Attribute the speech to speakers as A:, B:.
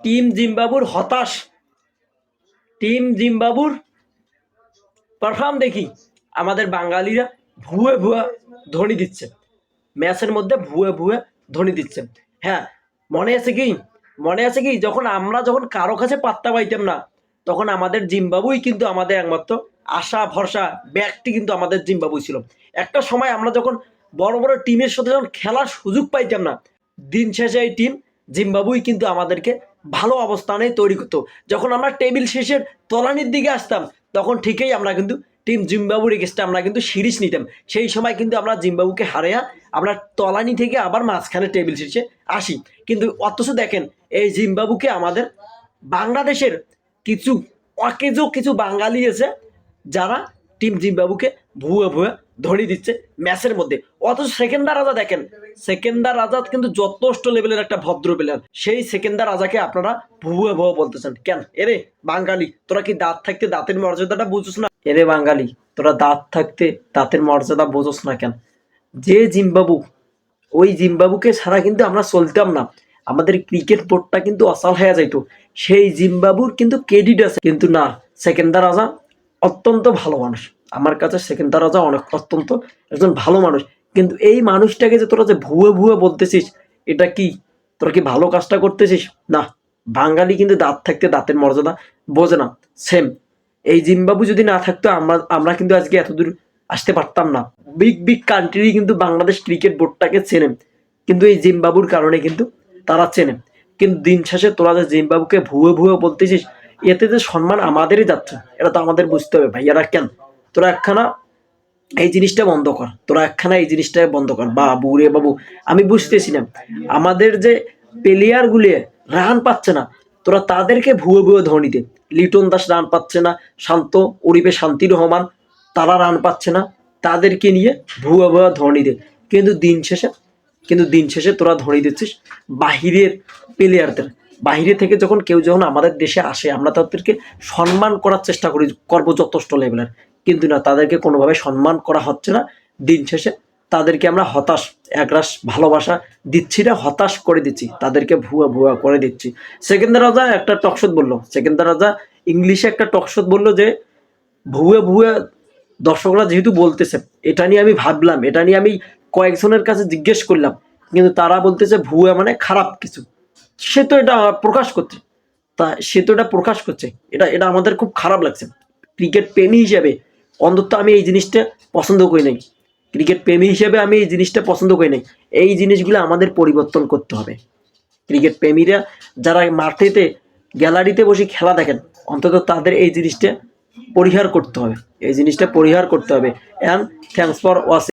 A: Team জিম্বাবুর হতাশ। Team জিম্বাবুর perform দেখি। আমাদের বাঙালিরা ভুয়ে ভুয়া ধ্বনি দিচ্ছে। ম্যাচের মধ্যে ভুয়ে ভুয়ে ধ্বনি দিচ্ছে। হ্যাঁ মনে আছে কি? মনে আছে কি? যখন আমরা যখন কারও কাছে পাত্তা পাইতাম না, তখন আমাদের জিম্বাবুই কিন্তু আমাদের একমাত্র আশা ভরসা ব্যাগটি কিন্তু আমাদের জিম্বাবুই ছিল। একটা সময় আমরা যখন বড় বড় টিমের সাথে যখন খেলার সুযোগ পাইতাম না, দিন শেষে এই টিম জিম্বাবুই কিন্তু আমাদেরকে ভালো অবস্থানে তৈরি করতো। যখন আমরা টেবিল শেষের তলানির দিকে আসতাম, তখন ঠিকই আমরা কিন্তু টিম জিম্বাবুর এগেস্টে আমরা কিন্তু সিরিজ নিতাম। সেই সময় কিন্তু আমরা জিম্বাবুকে হারিয়া আমরা তলানি থেকে আবার মাঝখানে টেবিল শেষে আসি। কিন্তু অথচ দেখেন, এই জিম্বাবুকে আমাদের বাংলাদেশের কিছু অকেজো কিছু বাঙালি আছে, যারা টিম জিম্বাবুকে ভুয়ে ভুয়ে ধরি দিচ্ছে ম্যাচের মধ্যে। অথচ সেকেন্ডার রাজা দেখেন সেকেন্ডার রাজা কিন্তু যথেষ্ট লেভেলের একটা ভদ্র প্লেয়ার সেই সেকেন্ডার রাজাকে আপনারা ভুয়ে ভুয়ে বলতেছেন। কেন? এরে বাঙালি, তোরা কি দাঁত থাকতে দাঁতের মর্যাদাটা বুঝোস না? এরে বাঙালি, তোরা দাঁত থাকতে দাঁতের মর্যাদা বোঝোস না কেন? যে জিম্বাবু, ওই জিম্বাবুকে ছাড়া কিন্তু আমরা চলতাম না। আমাদের ক্রিকেট বোর্ডটা কিন্তু অসাল হয়ে যাইত। সেই জিম্বাবুর কিন্তু ক্রেডিট আছে। কিন্তু না সেকেন্ডার রাজা অত্যন্ত ভালো মানুষ। আমার কাছে সেকেন্ডার রাজা অনেক অত্যন্ত একজন ভালো মানুষ। কিন্তু এই মানুষটাকে যে তোরা যে ভুয়ে ভুয়ে বলতেছিস, এটা কি? তোরা কি ভালো কাজটা করতেছিস? না, বাঙালি কিন্তু দাঁত থাকতে দাঁতের মর্যাদা বোঝে না। সেম এই জিম্বাবু যদি না থাকতো, আমরা আমরা কিন্তু আজকে এতদূর আসতে পারতাম না। বিগ বিগ কান্ট্রি কিন্তু বাংলাদেশ ক্রিকেট বোর্ডটাকে চেনে। কিন্তু এই জিম্বাবুর কারণে কিন্তু তারা চেনে। কিন্তু দিন শেষে তোরা যে জিম্বাবুকে ভুয়ে ভুয়ে বলতেছিস, এতে যে সম্মান আমাদেরই যাচ্ছে, এটা তো আমাদের বুঝতে হবে, ভাইয়ারা কেন? তোরা একখানা এই জিনিসটা বন্ধ কর। তোরা একখানা এই জিনিসটা বন্ধ কর। বাবু রে বাবু, আমি বুঝতেছি না। আমাদের যে প্লেয়ারগুলি রান পাচ্ছে না, তোরা তাদেরকে ভুয়ে ভুয়ে ধ্বনি দে। লিটন দাস রান পাচ্ছে না, শান্ত ওরিপে শান্তি রহমান, তারা রান পাচ্ছে না, তাদেরকে নিয়ে ভুয়া ভুয়া ধ্বনি দে। কিন্তু দিন শেষে, কিন্তু দিন শেষে তোরা ধরে দিচ্ছিস বাহিরের প্লেয়ারদের। বাহিরে থেকে যখন কেউ যখন আমাদের দেশে আসে, আমরা তাদেরকে সম্মান করার চেষ্টা করি, করব যথেষ্ট লেভেলের কিন্তু না, তাদেরকে কোনোভাবে সম্মান করা হচ্ছে না। দিন শেষে তাদেরকে আমরা হতাশ, একরাশ ভালোবাসা দিচ্ছি না, হতাশ করে দিচ্ছি। তাদেরকে ভুয়া ভুয়া করে দিচ্ছি। সেকেন্দার রাজা একটা টকশট বলল সেকেন্দার রাজা ইংলিশে একটা টকশট বলল যে, ভুয়ে ভুয়ে দর্শকরা যেহেতু বলতেছে, এটা নিয়ে আমি ভাবলাম, এটা নিয়ে আমি কয়েকজনের কাছে জিজ্ঞেস করলাম, কিন্তু তারা বলতেছে ভুয়া মানে খারাপ কিছু। সে তো এটা প্রকাশ করছে। তা সে তো এটা প্রকাশ করছে। এটা এটা আমাদের খুব খারাপ লাগছে। ক্রিকেট প্রেমী হিসেবে অন্তত আমি এই জিনিসটা পছন্দ করি নাই। ক্রিকেট প্রেমী হিসেবে আমি এই জিনিসটা পছন্দ করি নাই। এই জিনিসগুলো আমাদের পরিবর্তন করতে হবে। ক্রিকেট প্রেমীরা যারা মাঠেতে, গ্যালারিতে বসে খেলা দেখেন, অন্তত তাদের এই জিনিসটা পরিহার করতে হবে। এই জিনিসটা পরিহার করতে হবে। And thanks for watching